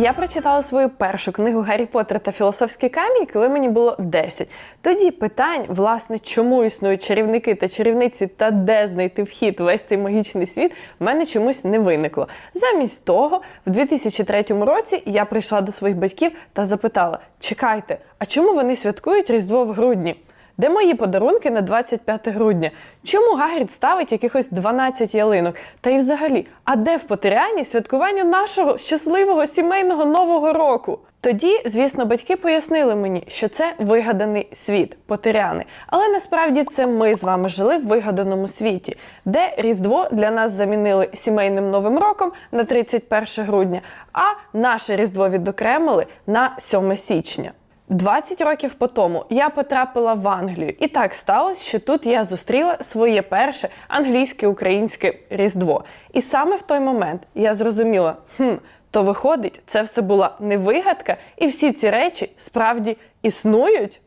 Я прочитала свою першу книгу Гаррі Поттер та Філософський камінь, коли мені було 10. Тоді питань, власне, чому існують чарівники та чарівниці та де знайти вхід весь цей магічний світ, в мене чомусь не виникло. Замість того, в 2003 році я прийшла до своїх батьків та запитала: чекайте, а чому вони святкують Різдво в грудні? Де мої подарунки на 25 грудня? Чому Гагрід ставить якихось 12 ялинок? Та й взагалі, а де в Потеряні святкування нашого щасливого сімейного нового року? Тоді, звісно, батьки пояснили мені, що це вигаданий світ, потеряни. Але насправді це ми з вами жили в вигаданому світі, де Різдво для нас замінили сімейним новим роком на 31 грудня, а наше Різдво відокремили на 7 січня. 20 років по тому я потрапила в Англію, і так сталося, що тут я зустріла своє перше англійське українське різдво. І саме в той момент я зрозуміла, хм, то виходить, це все була не вигадка, і всі ці речі справді існують.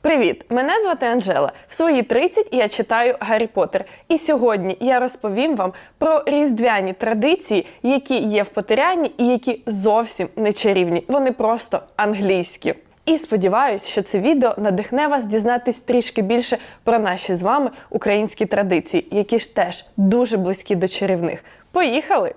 Привіт! Мене звати Анжела. В свої 30 я читаю Гаррі Поттер. І сьогодні я розповім вам про різдвяні традиції, які є в Поттеряні і які зовсім не чарівні. Вони просто англійські. І сподіваюсь, що це відео надихне вас дізнатись трішки більше про наші з вами українські традиції, які ж теж дуже близькі до чарівних. Поїхали!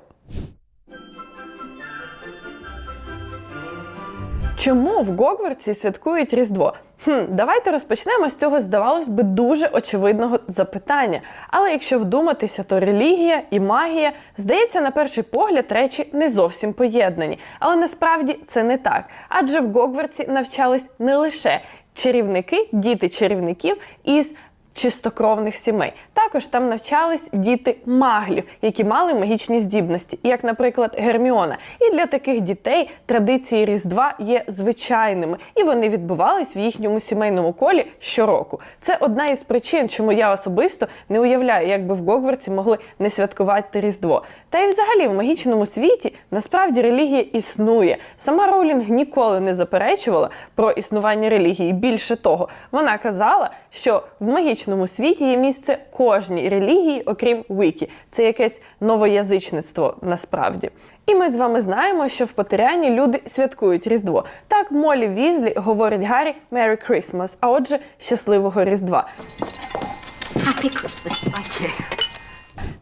Чому в Гогвартсі святкують Різдво? Хм, давайте розпочнемо з цього, здавалось би, дуже очевидного запитання. Але якщо вдуматися, то релігія і магія, здається, на перший погляд речі не зовсім поєднані. Але насправді це не так. Адже в Гогвартсі навчались не лише чарівники, діти чарівників із чистокровних сімей. Також там навчались діти маглів, які мали магічні здібності, як, наприклад, Герміона. І для таких дітей традиції Різдва є звичайними, і вони відбувались в їхньому сімейному колі щороку. Це одна із причин, чому я особисто не уявляю, як би в Гогвартсі могли не святкувати Різдво. Та й взагалі в магічному світі насправді релігія існує. Сама Роулінг ніколи не заперечувала про існування релігії. Більше того, вона казала, що в магічному світі є місце кожній релігії, окрім Вікі. Це якесь новоязичництво насправді. І ми з вами знаємо, що в Потеряні люди святкують Різдво. Так Молі Візлі говорить Гаррі «Merry Christmas», а отже, щасливого Різдва. Happy Christmas, budgie.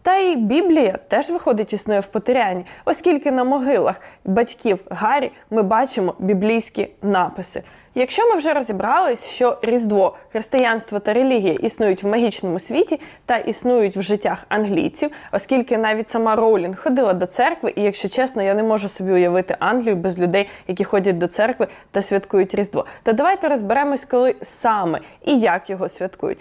Та й Біблія теж виходить існує в Потеряні, оскільки на могилах батьків Гаррі ми бачимо біблійські написи. Якщо ми вже розібрались, що Різдво, християнство та релігія існують в магічному світі та існують в життях англійців, оскільки навіть сама Роулінг ходила до церкви, і якщо чесно, я не можу собі уявити Англію без людей, які ходять до церкви та святкують Різдво. То давайте розберемось, коли саме і як його святкують.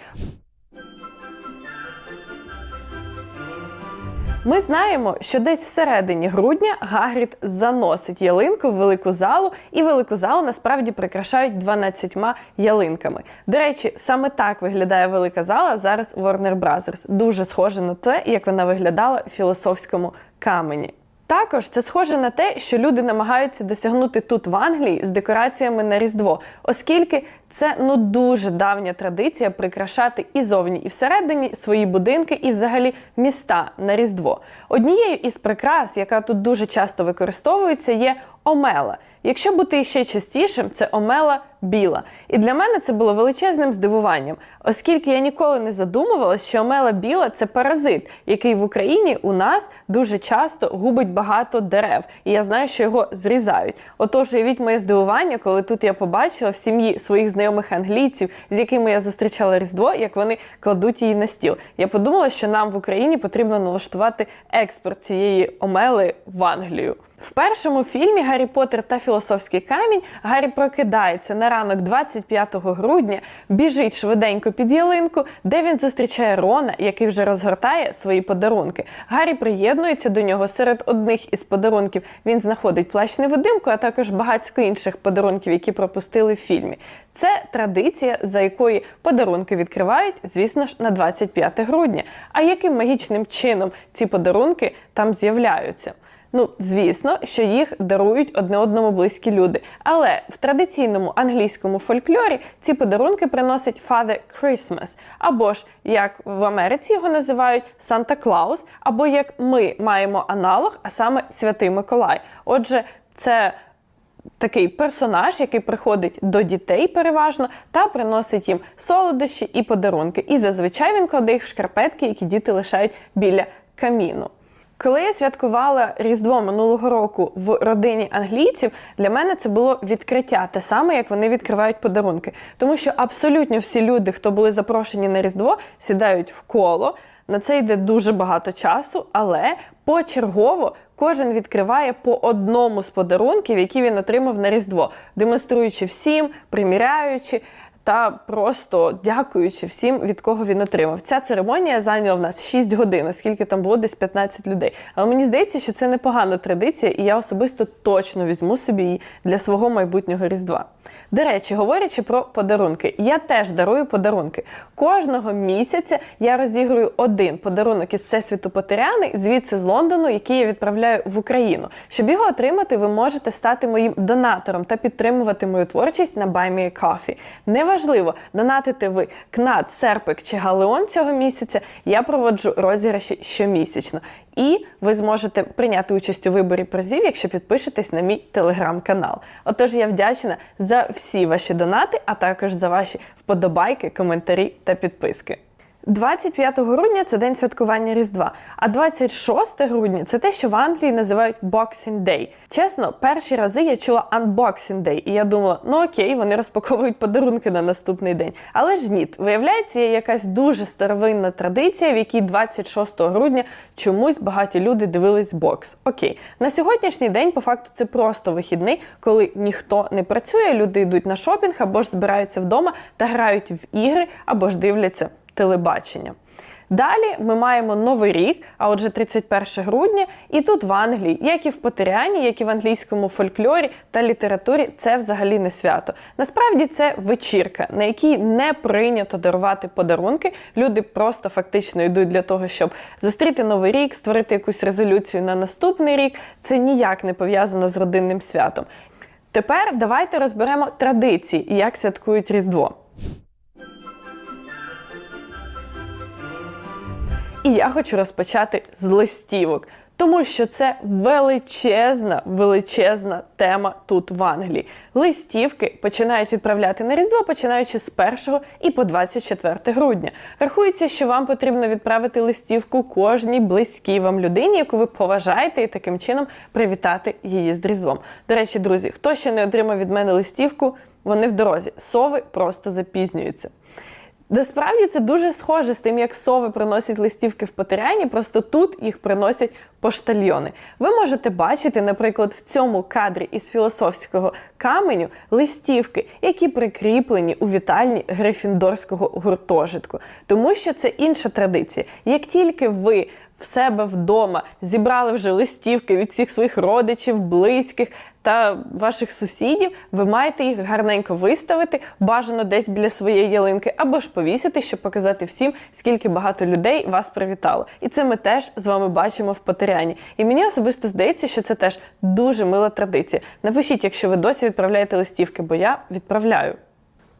Ми знаємо, що десь всередині грудня Гагрід заносить ялинку в велику залу, і велику залу насправді прикрашають 12 ялинками. До речі, саме так виглядає велика зала зараз Warner Brothers. Дуже схоже на те, як вона виглядала в філософському камені. Також це схоже на те, що люди намагаються досягнути тут в Англії з декораціями на Різдво, оскільки це ну дуже давня традиція прикрашати і зовні, і всередині свої будинки, і взагалі міста на Різдво. Однією із прикрас, яка тут дуже часто використовується, є омела. Якщо бути ще частішим, це омела біла. І для мене це було величезним здивуванням, оскільки я ніколи не задумувалася, що омела біла це паразит, який в Україні у нас дуже часто губить багато дерев. І я знаю, що його зрізають. Отож, уявіть моє здивування, коли тут я побачила в сім'ї своїх знайомих англійців, з якими я зустрічала Різдво, як вони кладуть її на стіл. Я подумала, що нам в Україні потрібно налаштувати експорт цієї омели в Англію. В першому фільмі Гаррі Поттер та Філософський камінь Гаррі прокидається на ранок 25 грудня, біжить швиденько під ялинку, де він зустрічає Рона, який вже розгортає свої подарунки. Гаррі приєднується до нього серед одних із подарунків. Він знаходить плащ невидимку, а також багатько інших подарунків, які пропустили в фільмі. Це традиція, за якої подарунки відкривають, звісно ж, на 25 грудня. А яким магічним чином ці подарунки там з'являються? Ну, звісно, що їх дарують одне одному близькі люди. Але в традиційному англійському фольклорі ці подарунки приносить Father Christmas, або ж як в Америці його називають Санта Клаус, або як ми маємо аналог, а саме Святий Миколай. Отже, це такий персонаж, який приходить до дітей переважно та приносить їм солодощі і подарунки. І зазвичай він кладе їх в шкарпетки, які діти лишають біля каміну. Коли я святкувала Різдво минулого року в родині англійців, для мене це було відкриття, те саме, як вони відкривають подарунки. Тому що абсолютно всі люди, хто були запрошені на Різдво, сідають в коло. На це йде дуже багато часу, але почергово кожен відкриває по одному з подарунків, які він отримав на Різдво, демонструючи всім, приміряючи та просто дякуючи всім, від кого він отримав. Ця церемонія зайняла в нас 6 годин, оскільки там було десь 15 людей. Але мені здається, що це непогана традиція, і я особисто точно візьму собі її для свого майбутнього Різдва. До речі, говорячи про подарунки, я теж дарую подарунки. Кожного місяця я розігрую один подарунок із Всесвіту Потеряни, звідси з Лондону, який я відправляю в Україну. Щоб його отримати, ви можете стати моїм донатором та підтримувати мою творчість на Buy Me a Coffee. Неважливо, донатите ви КНАТ, Серпик чи Галеон цього місяця. Я проводжу розіграші щомісячно. І ви зможете прийняти участь у виборі призів, якщо підпишетесь на мій телеграм-канал. Отож, я вдячна за всі ваші донати, а також за ваші вподобайки, коментарі та підписки. 25 грудня це день святкування Різдва, а 26 грудня це те, що в Англії називають Boxing Day. Чесно, перші рази я чула Unboxing Day, і я думала, ну окей, вони розпаковують подарунки на наступний день. Але ж ні, виявляється, є якась дуже старовинна традиція, в якій 26 грудня чомусь багаті люди дивились бокс. Окей, на сьогоднішній день, по факту, це просто вихідний, коли ніхто не працює, люди йдуть на шопінг або ж збираються вдома та грають в ігри, або ж дивляться телебачення. Далі ми маємо новий рік, а отже, 31 грудня, і тут в Англії, як і в Потеряні, як і в англійському фольклорі та літературі, це взагалі не свято. Насправді це вечірка, на якій не прийнято дарувати подарунки. Люди просто фактично йдуть для того, щоб зустріти новий рік, створити якусь резолюцію на наступний рік. Це ніяк не пов'язано з родинним святом. Тепер давайте розберемо традиції, як святкують Різдво. І я хочу розпочати з листівок, тому що це величезна, величезна тема тут в Англії. Листівки починають відправляти на Різдво, починаючи з 1 і по 24 грудня. Рахується, що вам потрібно відправити листівку кожній близькій вам людині, яку ви поважаєте, і таким чином привітати її з Різдвом. До речі, друзі, хто ще не отримав від мене листівку, вони в дорозі. Сови просто запізнюються. Насправді це дуже схоже з тим, як сови приносять листівки в Потеряні, просто тут їх приносять поштальйони. Ви можете бачити, наприклад, в цьому кадрі із філософського каменю листівки, які прикріплені у вітальні Грифіндорського гуртожитку. Тому що це інша традиція. Як тільки ви в себе вдома зібрали вже листівки від всіх своїх родичів, близьких та ваших сусідів, ви маєте їх гарненько виставити, бажано десь біля своєї ялинки, або ж повісити, щоб показати всім, скільки багато людей вас привітало. І це ми теж з вами бачимо в Потеряні. І мені особисто здається, що це теж дуже мила традиція. Напишіть, якщо ви досі відправляєте листівки, бо я відправляю.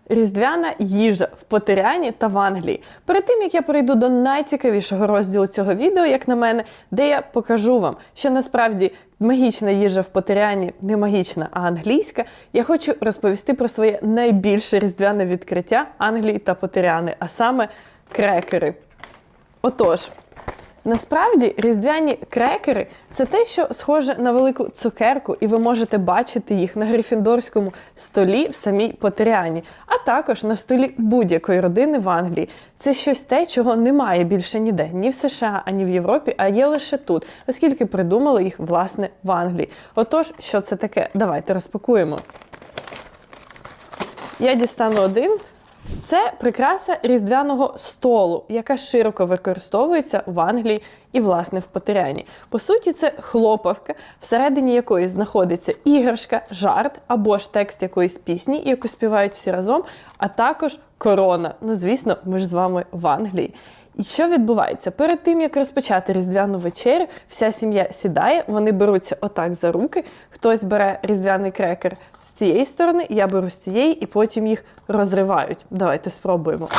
Різдвяна їжа в Потеряні та в Англії. Перед тим як я перейду до найцікавішого розділу цього відео, як на мене, де я покажу вам, що насправді магічна їжа в Потеряні не магічна, а англійська, я хочу розповісти про своє найбільше різдвяне відкриття Англії та Потеряни, а саме крекери. Отож. Насправді різдвяні крекери це те, що схоже на велику цукерку, і ви можете бачити їх на грифіндорському столі в самій Потеряні, а також на столі будь-якої родини в Англії. Це щось те, чого немає більше ніде, ні в США, ані в Європі, а є лише тут, оскільки придумали їх власне в Англії. Отож, що це таке? Давайте розпакуємо. Я дістану один. Це прикраса різдвяного столу, яка широко використовується в Англії і, власне, в Потеряні. По суті, це хлопавка, всередині якої знаходиться іграшка, жарт або ж текст якоїсь пісні, яку співають всі разом, а також корона. Ну, звісно, ми ж з вами в Англії. І що відбувається? Перед тим як розпочати різдвяну вечерю, вся сім'я сідає, вони беруться отак за руки. Хтось бере різдвяний крекер цієї сторони, я беру з цієї, і потім їх розривають. Давайте спробуємо.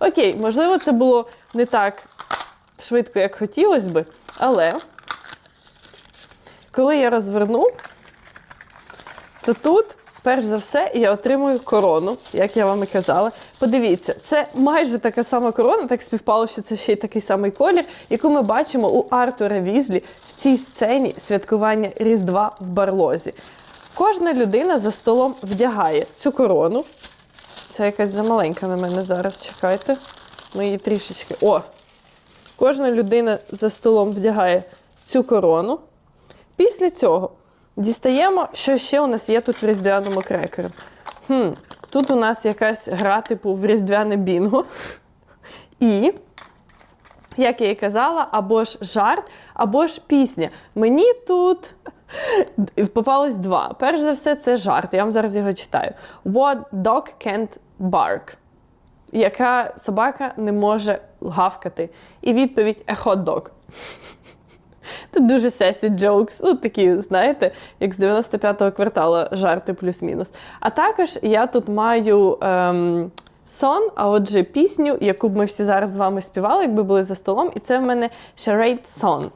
Окей, можливо, це було не так швидко, як хотілося би, але коли я розвернув, то тут, перш за все, я отримую корону, як я вам і казала. Подивіться, це майже така сама корона, так співпало, що це ще й такий самий колір, яку ми бачимо у Артура Візлі в цій сцені святкування Різдва в Барлозі. Кожна людина за столом вдягає цю корону. Це якась замаленька на мене зараз. Чекайте. Ми її трішечки. О! Кожна людина за столом вдягає цю корону. Після цього дістаємо, що ще у нас є тут в різдвяному крекері. Хм, тут у нас якась гра, типу в різдвяне бінго. І, як я і казала, або ж жарт, або ж пісня. Мені тут попалось два. Перш за все, це жарт. Я вам зараз його читаю. What dog can't bark? Яка собака не може гавкати? І відповідь a hot dog. Тут дуже сесі jokes, ну такі, знаєте, як з 95-го кварталу жарти плюс-мінус. А також я тут маю ем, сон, а отже, пісню, яку б ми всі зараз з вами співали, якби були за столом, і це в мене Charade Song.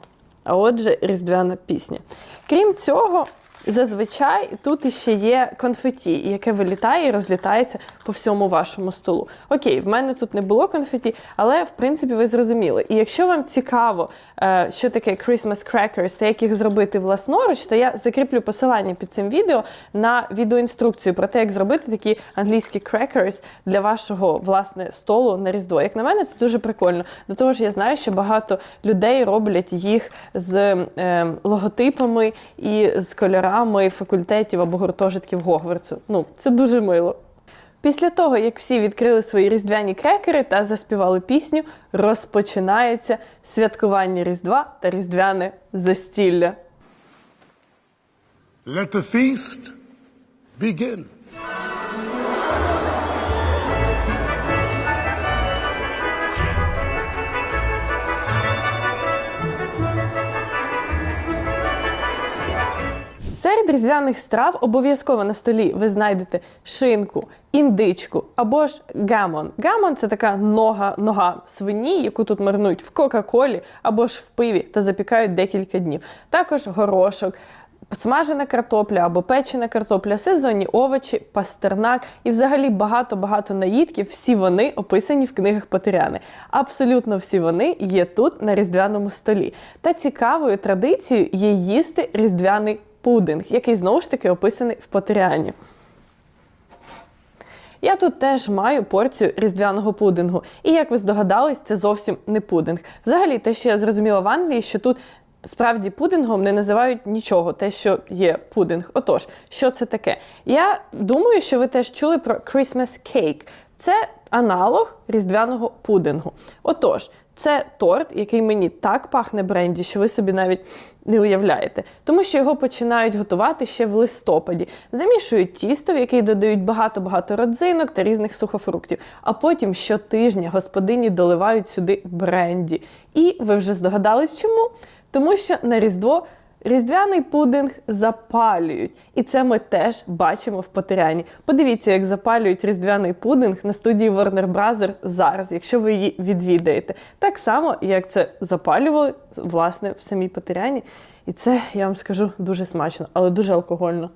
А отже, різдвяна пісня. Крім цього, зазвичай тут іще є конфеті, яке вилітає і розлітається по всьому вашому столу. Окей, в мене тут не було конфеті, але в принципі ви зрозуміли. І якщо вам цікаво, е, що таке Christmas crackers та як їх зробити власноруч, то я закріплю посилання під цим відео на відеоінструкцію про те, як зробити такі англійські crackers для вашого власне столу на Різдво. Як на мене, це дуже прикольно. До того ж, я знаю, що багато людей роблять їх з е, логотипами і з кольорами факультетів або гуртожитків Гогвартсу. Ну, це дуже мило. Після того, як всі відкрили свої різдвяні крекери та заспівали пісню, розпочинається святкування Різдва та різдвяне застілля. Let the feast begin. Серед різдвяних страв обов'язково на столі ви знайдете шинку, індичку або ж гамон. Гамон це така нога, нога свині, яку тут маринують в Кока-Колі або ж в пиві та запікають декілька днів. Також горошок. Смажена картопля або печена картопля, сезонні овочі, пастернак і взагалі багато-багато наїдків. Всі вони описані в книгах Потеряни. Абсолютно всі вони є тут на різдвяному столі. Та цікавою традицією є їсти різдвяний пудинг, який знову ж таки описаний в Потеряні. Я тут теж маю порцію різдвяного пудингу. І як ви здогадались, це зовсім не пудинг. Взагалі, те, що я зрозуміла в Англії, що тут справді пудингом не називають нічого, те, що є пудинг. Отож, що це таке? Я думаю, що ви теж чули про Christmas cake. Це аналог різдвяного пудингу. Отож, це торт, який мені так пахне бренді, що ви собі навіть не уявляєте. Тому що його починають готувати ще в листопаді. Замішують тісто, в який додають багато-багато родзинок та різних сухофруктів. А потім щотижня господині доливають сюди бренді. І ви вже здогадались, чому? Тому що на Різдво різдвяний пудинг запалюють. І це ми теж бачимо в Потеряні. Подивіться, як запалюють різдвяний пудинг на студії Warner Bros. зараз, якщо ви її відвідаєте. Так само, як це запалювали власне в самій Потеряні. І це, я вам скажу, дуже смачно, але дуже алкогольно.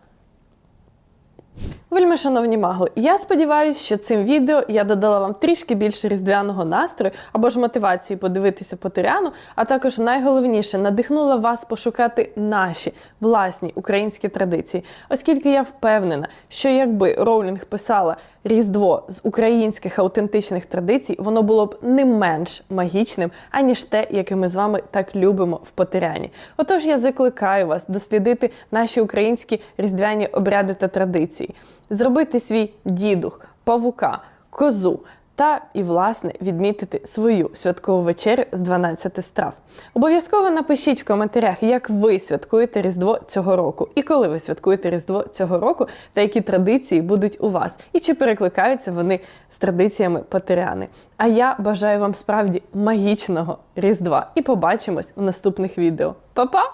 Вельми шановні магли, я сподіваюся, що цим відео я додала вам трішки більше різдвяного настрою або ж мотивації подивитися Потеряну, а також найголовніше надихнула вас пошукати наші власні українські традиції, оскільки я впевнена, що якби Роулінг писала Різдво з українських аутентичних традицій, воно було б не менш магічним, аніж те, яке ми з вами так любимо в Потеряні. Отож, я закликаю вас дослідити наші українські різдвяні обряди та традиції, зробити свій дідух, павука, козу. Та і, власне, відмітити свою святкову вечерю з 12 страв. Обов'язково напишіть в коментарях, як ви святкуєте Різдво цього року, і коли ви святкуєте Різдво цього року, та які традиції будуть у вас, і чи перекликаються вони з традиціями Патеряни. А я бажаю вам справді магічного Різдва і побачимось в наступних відео. Па-па!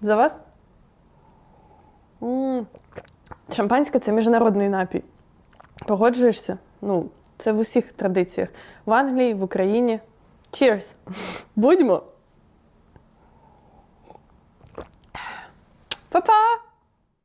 За вас! Шампанське це міжнародний напій. Погоджуєшся? Ну, це в усіх традиціях. В Англії, в Україні. Cheers! Будьмо! Па-па!